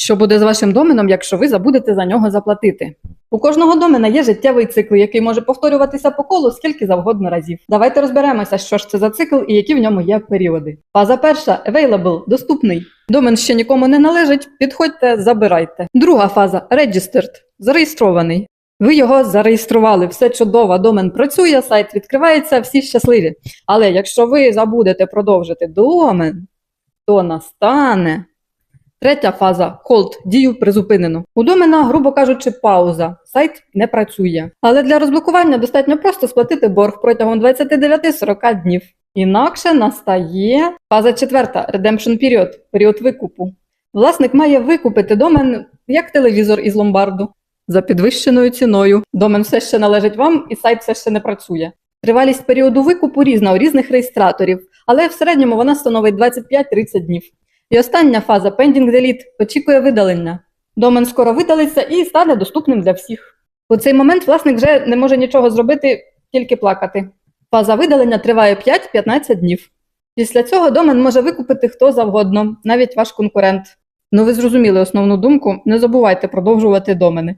Що буде з вашим доменом, якщо ви забудете за нього заплатити? У кожного домена є життєвий цикл, який може повторюватися по колу скільки завгодно разів. Давайте розберемося, що ж це за цикл і які в ньому є періоди. Фаза перша available, доступний. Домен ще нікому не належить, підходьте, забирайте. Друга фаза registered, зареєстрований. Ви його зареєстрували, все чудово, домен працює, сайт відкривається, всі щасливі. Але якщо ви забудете продовжити домен, то настане Третя фаза cold, дію призупинено. У домена, грубо кажучи, пауза. Сайт не працює. Але для розблокування достатньо просто сплатити борг протягом 29-40 днів. Інакше настає фаза четверта redemption period, період викупу. Власник має викупити домен як телевізор із ломбарду за підвищеною ціною. Домен все ще належить вам, і сайт все ще не працює. Тривалість періоду викупу різна у різних реєстраторів, але в середньому вона становить 25-30 днів. І остання фаза Pending Delete очікує видалення. Домен скоро видалиться і стане доступним для всіх. У цей момент власник вже не може нічого зробити, тільки плакати. Фаза видалення триває 5-15 днів. Після цього домен може викупити хто завгодно, навіть ваш конкурент. Ну ви зрозуміли основну думку, не забувайте продовжувати домени.